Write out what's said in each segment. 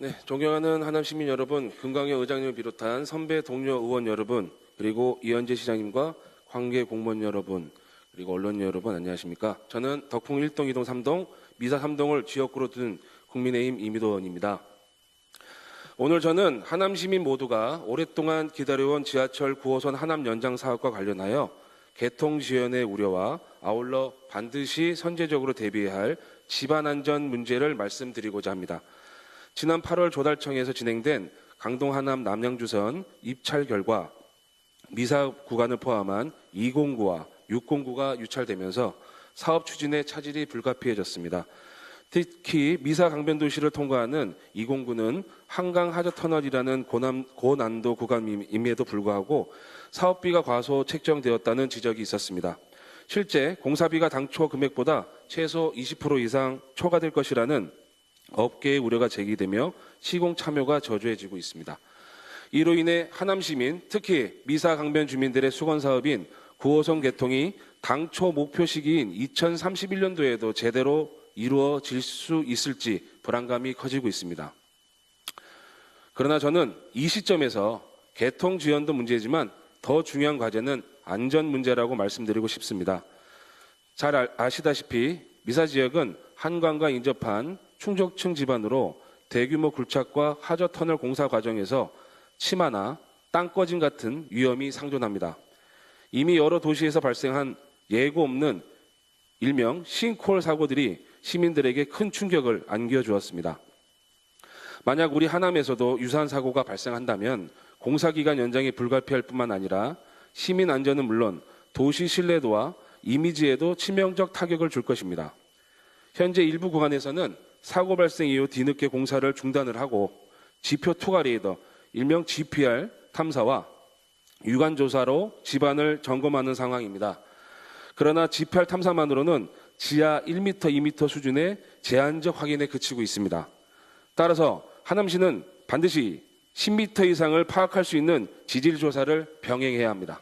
네, 존경하는 하남 시민 여러분, 금강현 의장님을 비롯한 선배 동료 의원 여러분, 그리고 이현재 시장님과 관계 공무원 여러분, 그리고 언론 여러분 안녕하십니까? 저는 덕풍 1동, 2동, 3동, 미사 3동을 지역구로 둔 국민의힘 이미도 의원입니다. 오늘 저는 하남 시민 모두가 오랫동안 기다려온 지하철 9호선 하남 연장 사업과 관련하여 개통 지연의 우려와 아울러 반드시 선제적으로 대비해야 할 집안 안전 문제를 말씀드리고자 합니다. 지난 8월 조달청에서 진행된 강동 하남 남양주선 입찰 결과 미사 구간을 포함한 209와 609가 유찰되면서 사업 추진에 차질이 불가피해졌습니다. 특히 미사 강변 도시를 통과하는 209는 한강 하저 터널이라는 고난, 고난도 구간임에도 불구하고 사업비가 과소 책정되었다는 지적이 있었습니다. 실제 공사비가 당초 금액보다 최소 20% 이상 초과될 것이라는 업계의 우려가 제기되며 시공 참여가 저조해지고 있습니다. 이로 인해 하남 시민, 특히 미사 강변 주민들의 수건 사업인 9호선 개통이 당초 목표 시기인 2031년도에도 제대로 이루어질 수 있을지 불안감이 커지고 있습니다. 그러나 저는 이 시점에서 개통 지연도 문제지만 더 중요한 과제는 안전 문제라고 말씀드리고 싶습니다. 잘 아- 아시다시피 미사 지역은 한강과 인접한 충족층 지반으로 대규모 굴착과 하저 터널 공사 과정에서 치마나 땅 꺼짐 같은 위험이 상존합니다. 이미 여러 도시에서 발생한 예고 없는 일명 싱콜 사고들이 시민들에게 큰 충격을 안겨주었습니다. 만약 우리 하남에서도 유사한 사고가 발생한다면 공사 기간 연장이 불가피할 뿐만 아니라 시민 안전은 물론 도시 신뢰도와 이미지에도 치명적 타격을 줄 것입니다. 현재 일부 구간에서는 사고 발생 이후 뒤늦게 공사를 중단을 하고 지표 투과 레이더, 일명 GPR 탐사와 유관 조사로 집안을 점검하는 상황입니다. 그러나 GPR 탐사만으로는 지하 1m, 2m 수준의 제한적 확인에 그치고 있습니다. 따라서 하남시는 반드시 10m 이상을 파악할 수 있는 지질 조사를 병행해야 합니다.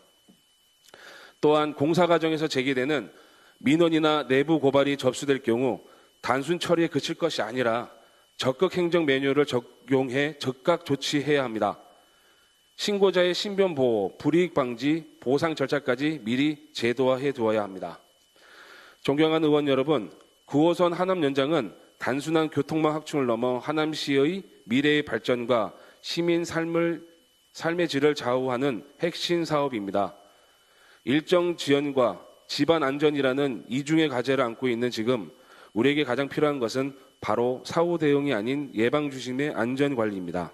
또한 공사 과정에서 제기되는 민원이나 내부 고발이 접수될 경우 단순 처리에 그칠 것이 아니라 적극 행정 매뉴얼을 적용해 즉각 조치해야 합니다. 신고자의 신변 보호, 불이익 방지, 보상 절차까지 미리 제도화해 두어야 합니다. 존경하는 의원 여러분, 9호선 하남 연장은 단순한 교통망 확충을 넘어 하남시의 미래의 발전과 시민 삶을 삶의 질을 좌우하는 핵심 사업입니다. 일정 지연과 집안 안전이라는 이중의 과제를 안고 있는 지금 우리에게 가장 필요한 것은 바로 사후 대응이 아닌 예방 주심의 안전 관리입니다.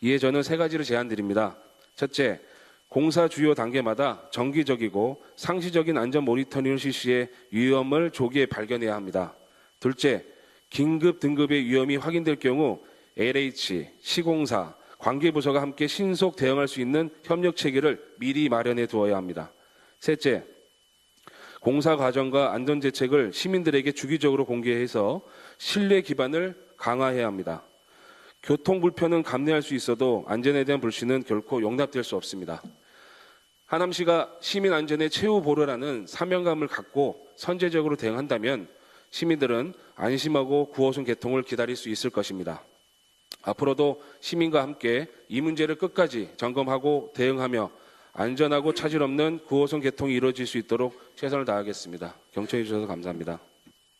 이에 저는 세 가지를 제안드립니다. 첫째, 공사 주요 단계마다 정기적이고 상시적인 안전 모니터링을 실시해 위험을 조기에 발견해야 합니다. 둘째, 긴급 등급의 위험이 확인될 경우 LH, 시공사, 관계부서가 함께 신속 대응할 수 있는 협력 체계를 미리 마련해 두어야 합니다. 셋째, 공사 과정과 안전 대책을 시민들에게 주기적으로 공개해서 신뢰 기반을 강화해야 합니다. 교통 불편은 감내할 수 있어도 안전에 대한 불신은 결코 용납될 수 없습니다. 하남시가 시민 안전의 최후 보루라는 사명감을 갖고 선제적으로 대응한다면 시민들은 안심하고 9호선 개통을 기다릴 수 있을 것입니다. 앞으로도 시민과 함께 이 문제를 끝까지 점검하고 대응하며 안전하고 차질 없는 9호선 개통이 이루어질 수 있도록 최선을 다하겠습니다. 경청해 주셔서 감사합니다.